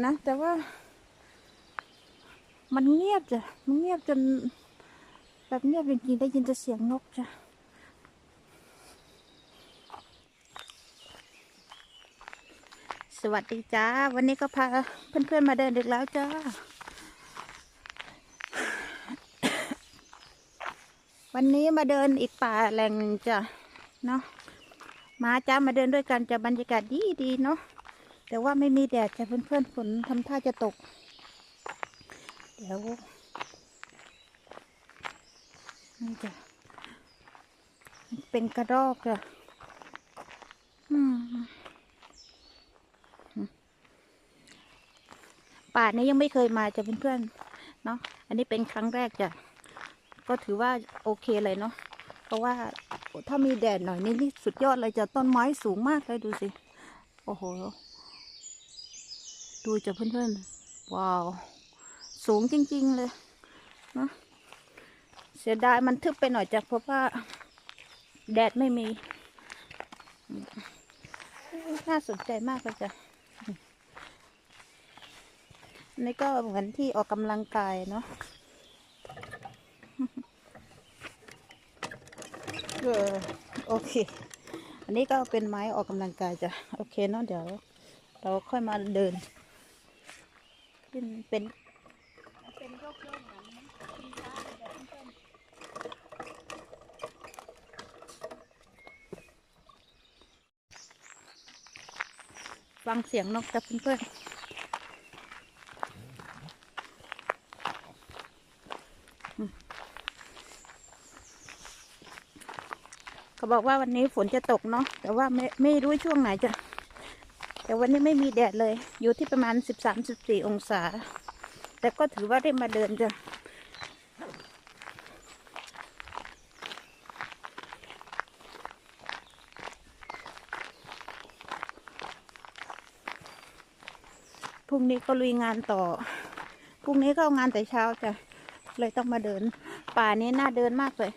นะ แต่ว่า มันเงียบจ้ะมันเงียบจน แบบเงียบจริงๆได้ยินแต่เสียงนกจ้ะสวัสดีจ้า วันนี้ก็พาเพื่อนๆมาเดินดึกแล้วจ้า วันนี้มาเดินอีกป่าแหล่งจ้ะเนาะมาจ้ามาเดินด้วยกันจะบรรยากาศดีดีๆเนาะ แต่ว่าไม่มีแดดจะเพื่อนๆฝนทำท่าจะตก เดี๋ยวนี่จะเป็นกระรอกจ้ะป่านี้ยังไม่เคยมาจะเพื่อนๆเนาะอันนี้เป็นครั้งแรกจ้ะก็ถือว่าโอเคเลยเนาะเพราะว่าถ้ามีแดดหน่อยนี่นี่สุดยอดเลยจ้ะต้นไม้สูงมากเลยดูสิ โอ้โห ดูจ้ะเพื่อนๆ ว้าว สูงจริงๆเลยเนาะเสียดายมันทึบไปหน่อยจ้ะเพราะว่า แดดไม่มี น่าสนใจมากเลยจ้ะอันนี่ก็เหมือนที่ออกกำลังกายเนาะเออโอเค อันนี้ก็เป็นไม้ออกกำลังกายจ้ะ โอเคเนาะเดี๋ยว เราค่อยมาเดิน เป็นเป็นเป็นโรคโรคเหมือนกินช้าเลยแบบเพื่อนๆฟังเสียงนกจะเพื่อนๆอืมเขาบอกว่าวันนี้ฝนจะตกเนาะแต่ว่าไม่ไม่รู้ช่วงไหนจะ แต่วันนี้ไม่มีแดดเลย อยู่ที่ประมาณสิบสามสิบสี่องศา แต่ก็ถือว่าได้มาเดินจ้ะพรุ่งนี้ก็ลุยงานต่อ พรุ่งนี้ก็เอางานแต่เช้าจ้ะ เลยต้องมาเดิน ป่านี้น่าเดินมากเลย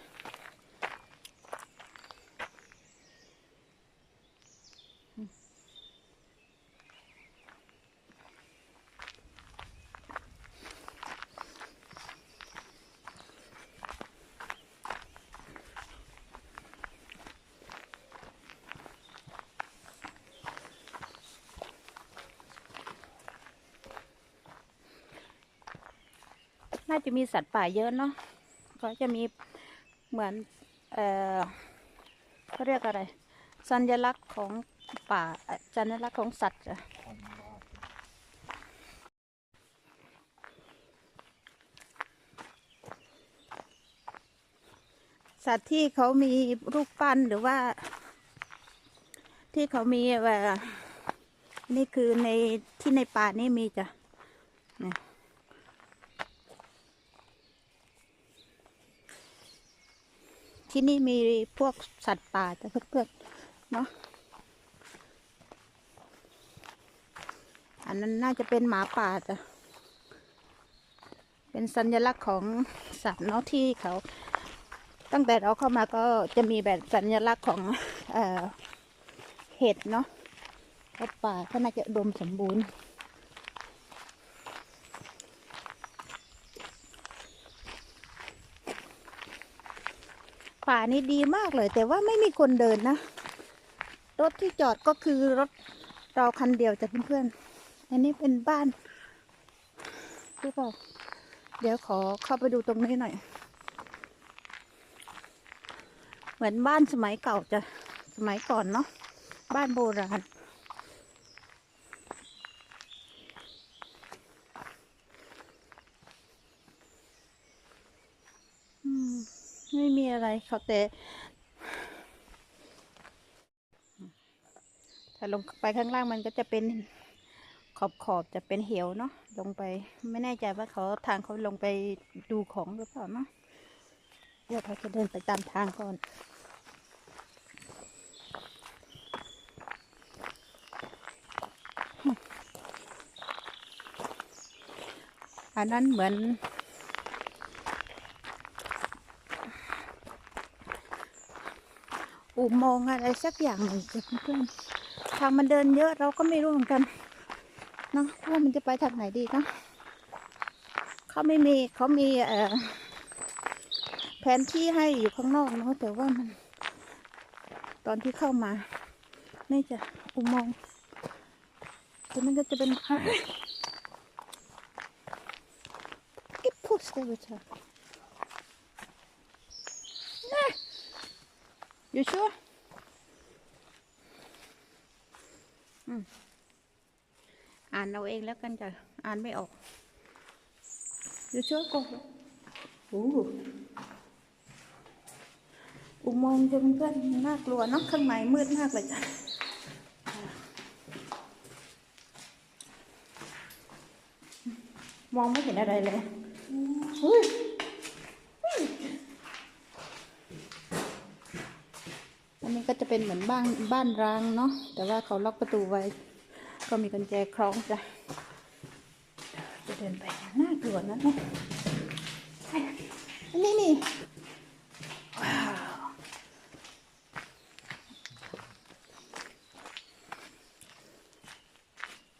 น่าจะมีสัตว์ป่าเยอะเนาะเขาจะมีเหมือนเออเขาเรียกอะไร สัญลักษณ์ของป่าสัญลักษณ์ของสัตว์อะสัตว์ที่เขามีรูปปั้นหรือว่า ที่เขามีแบบนี่คือในที่ในป่านี่มีจ้ะเนี่ย ที่นี่มีพวกสัตว์ป่าแต่เพื่อนๆเนาะอันนั้นน่าจะเป็นหมาป่าจ้ะเป็นสัญลักษณ์ของสัตว์เนาะที่เขา ตั้งแต่เราเข้ามาก็จะมีแบบสัญลักษณ์ของเอ่อเห็ดเนาะเพราะป่าก็น่าจะดมสมบูรณ์ ป่านี่ดีมากเลย แต่ว่าไม่มีคนเดินนะ รถที่จอดก็คือรถเราคันเดียวจ้ะเพื่อนๆ อันนี้เป็นบ้านหรือเปล่าเดี๋ยวขอเข้าไปดูตรงนี้หน่อย เหมือนบ้านสมัยเก่าจ้ะ สมัยก่อนเนาะ บ้านโบราณ ไม่มีอะไรเขาแต่ ถ้าลงไปข้างล่างมันก็จะเป็นขอบขอบๆจะเป็นเหวเนาะลงไปไม่แน่ใจว่าเขาทางเขาลงไปดูของหรือเปล่าเนาะเดี๋ยวเราจะเดินไปตามทางก่อนอันนั้นเหมือน อุโมงค์อะไรสักอย่างหนึ่งจ้ะเพื่อนๆทางมันเดินเยอะเราก็ไม่รู้เหมือนกันเนาะว่ามันจะไปทางไหนดีเนาะเขาไม่มีเขามีเอ่อแผนที่ให้อยู่ข้างนอกเนาะแต่ว่ามัน ตอนที่เข้ามานี่จะอุโมงค์แตัวนั้นก็จะเป็นกิ๊บพุสได้ไหมจ๊ะนะ you sure อืมอ่านเอาเองแล้วกันจ้ะ อ่านไม่ออก you sure go โอ้อุโมงค์จะเพื่อนๆน่ากลัวเนาะข้างในมืดมากเลยจ้ะมองไม่เห็นอะไรเลยอุ๊ยอุ๊ยอันนี้ก็ จะเป็นเหมือนบ้านบ้านร้างเนาะแต่ว่าเขาล็อกประตูไว้ ก็มีกุญแจคล้องจ้ะจะเดินไปน่ากลัวนะเนี่ยนี่นี่ว้าว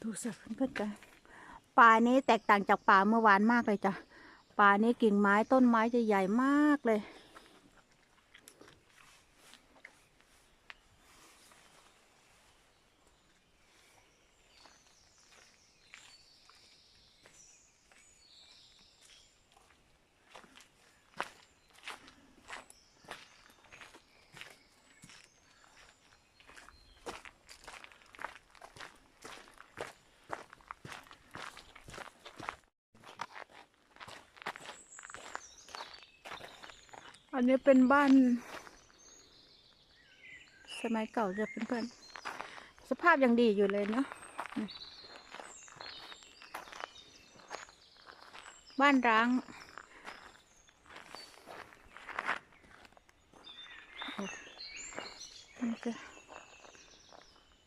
ดูสิเพื่อนๆจ้ะป่านี้แตกต่างจากป่าเมื่อวานมากเลยจ้ะป่านี้กิ่งไม้ต้นไม้จะใหญ่มากเลย อันนี้เป็นบ้าน สมัยเก่าจะเพื่อนๆสภาพยังดีอยู่เลยเนาะบ้านร้าง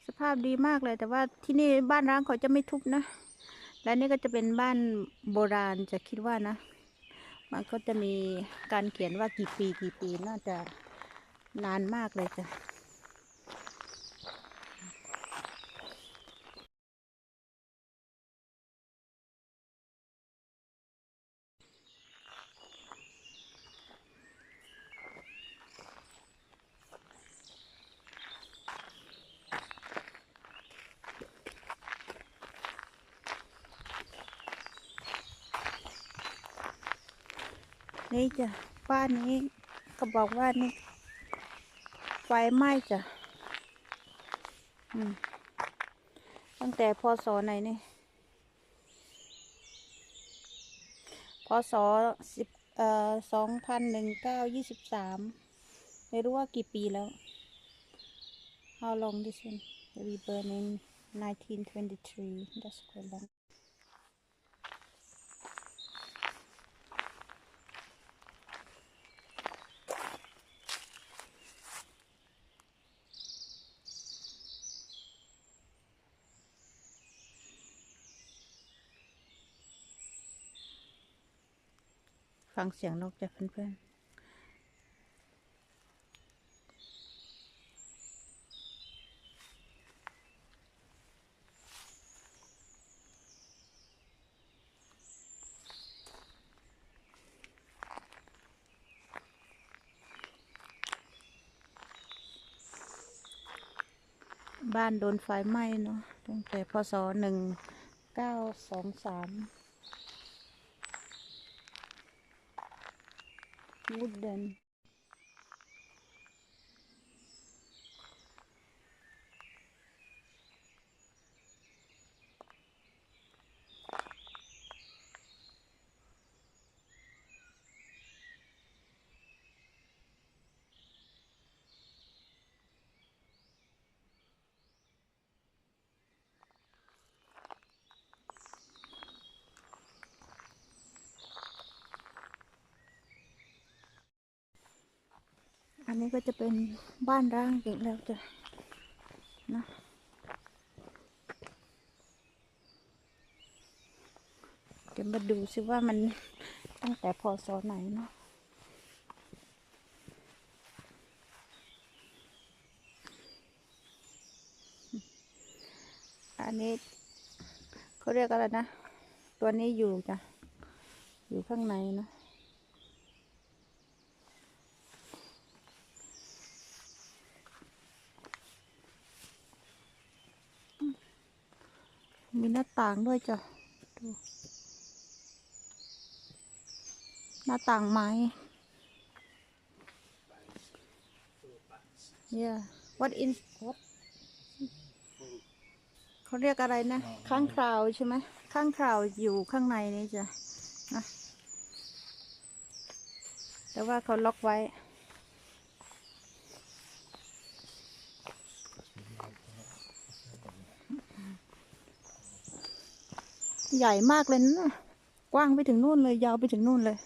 สภาพดีมากเลย แต่ว่าที่นี่บ้านร้างเขาจะไม่ทุบนะ และนี่ก็จะเป็นบ้านโบราณจะคิดว่านะ มันก็จะมีการเขียนว่ากี่ปีกี่ปีน่าจะนานมากเลยจ้ะ นี่จ้ะบ้านนี้ก็บอกว่านี่ไฟไหม้จ้ะตั้งแต่พศไหนนี่พศสิบเอ่อสองพันหนึ่งเก้ายี่สิบสามไม่รู้ว่ากี่ปีแล้ว How long this one we burn in 1923 that's quite long ฟังเสียงนกจากเพื่อนๆบ้านโดนไฟไหม้เนาะตั้งแต่พศหนึ่งเก้าสองสาม wooden อันนี้ก็จะเป็นบ้านร้างอีกแล้วจ้ะนะเดี๋ยวมาดูซิว่ามันตั้งแต่พศไหนเนาะอันนี้เขาเขาเรียกอะไรนะ ตัวนี้อยู่จ้ะ อยู่ข้างในนะ มีหน้า ต่างด้วยจ้ะดูหน้าต่างไม้ yeah what in what เขาเรียกอะไรนะ ข้างคราวใช่ไหม ข้างคราวอยู่ข้างในนี่จ้ะนะแต่ว่าเขาล็อกไว้ ใหญ่มากเลยนะ กว้างไปถึงนู่นเลย ยาวไปถึงนู่นเลย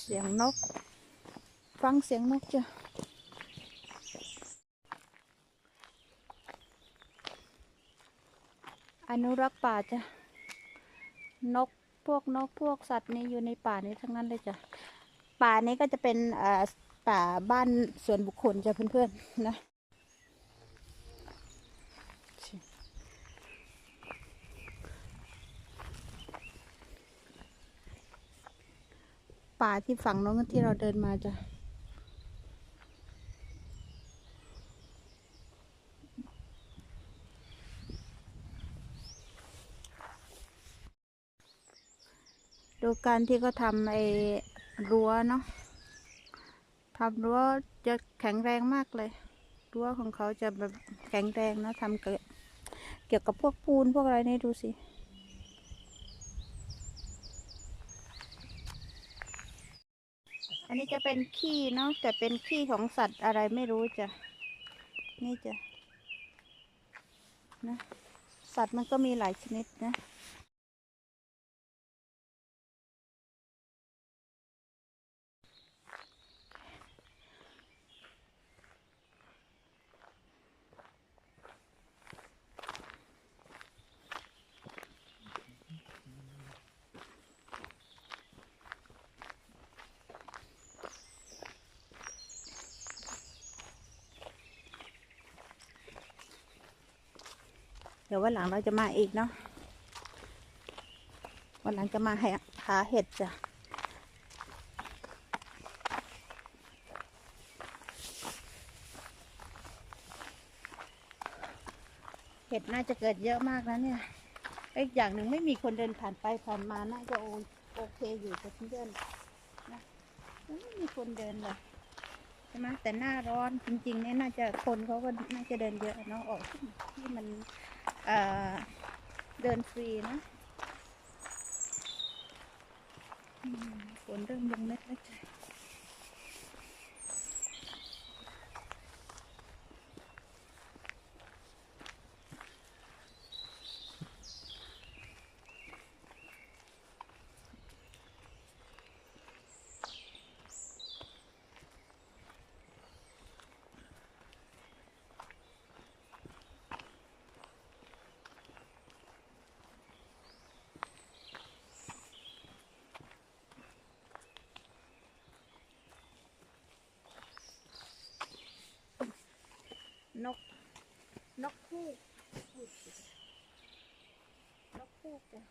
เสียงนก ฟังเสียงนกจ้ะอนุรักษ์ป่าจ้ะ นกพวกนกพวกสัตว์นี่อยู่ในป่านี้ทั้งนั้นเลยจ้ะ ป่านี้ก็จะเป็นอ่อป่าบ้านส่วนบุคคลจ้ะเพื่อนๆนะ ป่าที่ฝั่งน้นที่เราเดินมาจ้ะดูการที่เขาทำไอ้รั้วเนาะทำรั้วจะแข็งแรงมากเลย รั้วของเขาจะแบบแข็งแรงนะทำเกี่ยวกับพวกปูนพวกอะไรนี่ดูสิ อันนี้จะเป็นขี้เนาะแต่เป็นขี้ของสัตว์อะไรไม่รู้จ้ะ นี่จ้ะนะ สัตว์มันก็มีหลายชนิดนะ ดี๋ยววันหลังเราจะมาอีกเนาะวันหลังจะมาหาเห็ดจ้ะเห็ดน่าจะเกิดเยอะมากนะเนี่ยอีกอย่างหนึ่งไม่มีคนเดินผ่านไปผ่านมาน่าจะโอเคอยู่กับเพื่อนนะไม่มีคนเดินเลยใช่ไหมแต่หน้าร้อนจริงๆเนี่ยน่าจะคนเขาก็น่าจะเดินเยอะเนาะออกที่มัน เดินฟรีนะฝนเริ่มลงเม็ดแล้วจ้ะ นก นกคู่นกคู่จ้ะ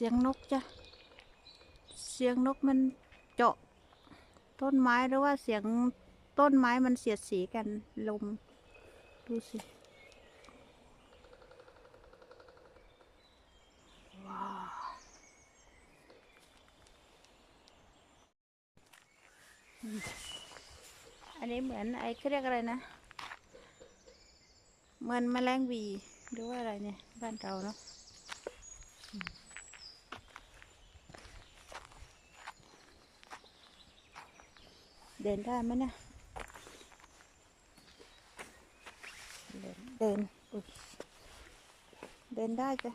สียงนกจ้ะ เสียงนกมันเจาะ ต้นไม้หรือว่าเสียงต้นไม้มันเสียดสีกันลม ดูสิว้าอันนี้เหมือนไอ้เขาเรียกอะไรนะ เหมือนแมลงวีหรือว่าอะไรเนี่ย บ้านเราเนาะ ดินได้ไหมนะเดินเดินเดินได้จ้ะ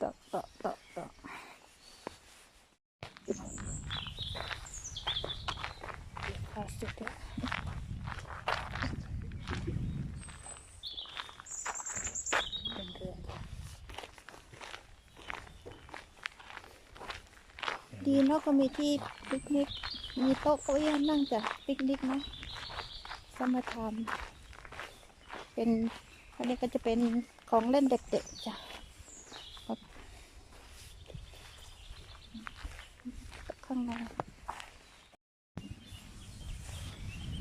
ต่อต่อต่อต่อพาสุดแล้วเดินเรือนดีเนาะ ก็มีที่ปิกนิก มีโต๊ะเก้าอี้นั่งจ้ะปิกนิกนะสมทานเป็นอันนี้ก็จะเป็นของเล่นเด็กๆจ้ะข้างใน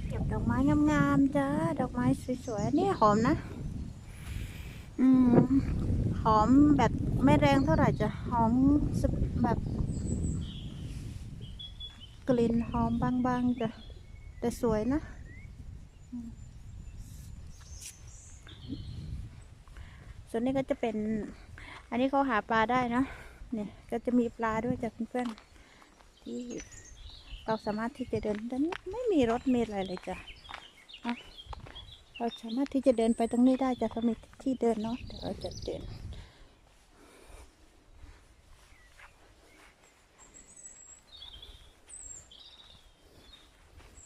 เก็บดอกไม้งามๆจ้าดอกไม้สวยๆนี่หอมนะ อืมหอมแบบไม่แรงเท่าไหร่จ้ะหอมสแบบ กลิ่นหอมบางๆจ้ะแต่สวยนะ ส่วนนี้ก็จะเป็น อันนี้เขาหาปลาได้เนะเนี่ยก็จะมีปลาด้วยจ้ะเพื่อนๆที่เราสามารถที่จะเดินแต่นี่ไม่มีรถมีอะไรเลยจ้ะเราสามารถที่จะเดินไปตรงนี้ได้จะเขามีที่เดินเนาะเดี๋ยวเราจะเดิน มั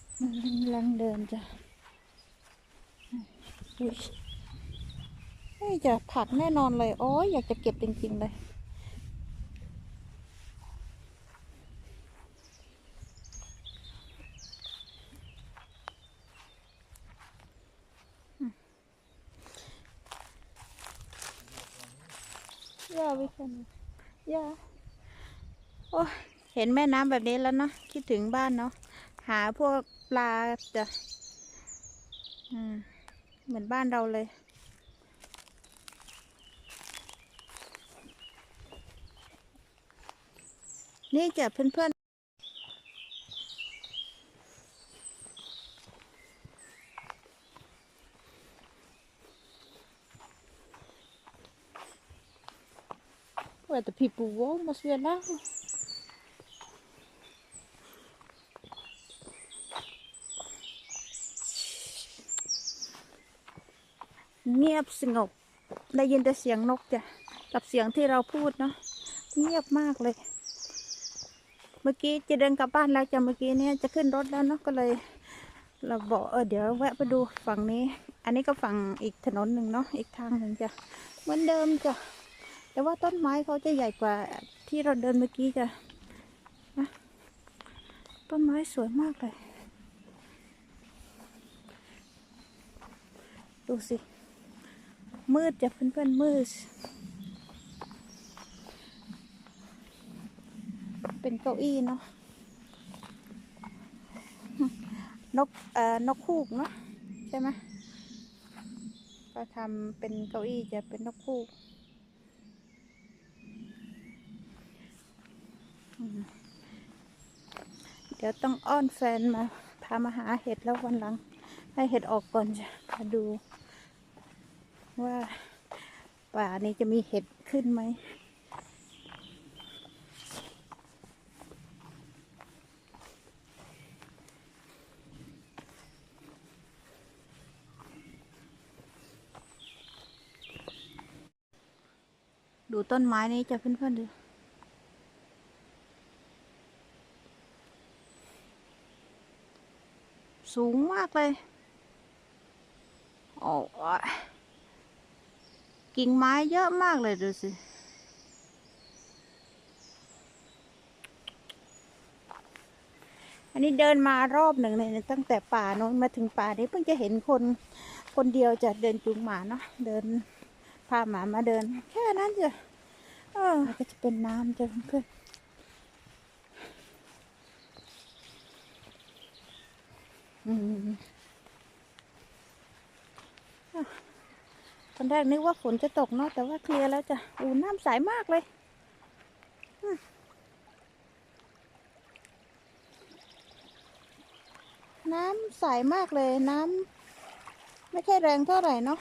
นกำ ลังเดินจ้ะอุ๊ยเฮ้ยจะผักแน่นอนเลยโอ้ยอยากจะเก็บจริงๆเลยย่าวิกันย่าโอ้ยเห็นแม่น้ำแบบนี้แล้วเนาะคิดถึงบ้านเนาะ หาพวกปลาจะเหมือนบ้านเราเลย นี่จะเพื่อนๆ Where the people walk must be allowed. เเงียบสงบ ได้ยินแต่เสียงนกจ้ะกับเสียงที่เราพูดเนาะเงียบมากเลย เมื่อกี้จะเดินกลับบ้านแล้วจ้ะเมื่อกี้เนี่ยจะขึ้นรถแล้วเนาะก็เลย เราบอกเออเดี๋ยวแวะไปดูฝั่งนี้ อันนี้ก็ฝั่งอีกถนนหนึ่งเนาะอีกทางหนึ่งจ้ะเหมือนเดิมจ้ะแต่ว่าต้นไม้เขาจะใหญ่กว่าที่เราเดินเมื่อกี้จ้ะนะต้นไม้สวยมากเลย ดูสิ มืดจะเพื่อนๆมืด เป็นเก้าอี้เนาะนกเอ่อนกคูกเนาะใช่ไหมก็ทำเป็นเก้าอี้จะเป็นนกคูกเดี๋ยวต้องอ้อนแฟนมาพามาหาเห็ดแล้ววันหลัง ให้เห็ดออกก่อนจะมาดู ว่า ป่านี้จะมีเห็ดขึ้นไหมดูต้นไม้นี้จะเพื่อนๆดูสูงมากเลย โอ้ย กิ่งไม้เยอะมากเลยดูสิ อันนี้เดินมารอบหนึ่งเลยตั้งแต่ป่าโน้นมาถึงป่านี้เพิ่งจะเห็นคนคนเดียวจะเดินจูงหมาเนาะเดินพาหมามาเดิน แค่นั้นจ้ะเออก็จะเป็นน้ำจะเพื่อนอืม ตอนแรกนึกว่าฝนจะตกเนาะแต่ว่าเคลียร์แล้วจ้ะอูน้ำใสมากเลยน้ำใสมากเลยน้ำไม่ใช่แรงเท่าไหร่เนาะ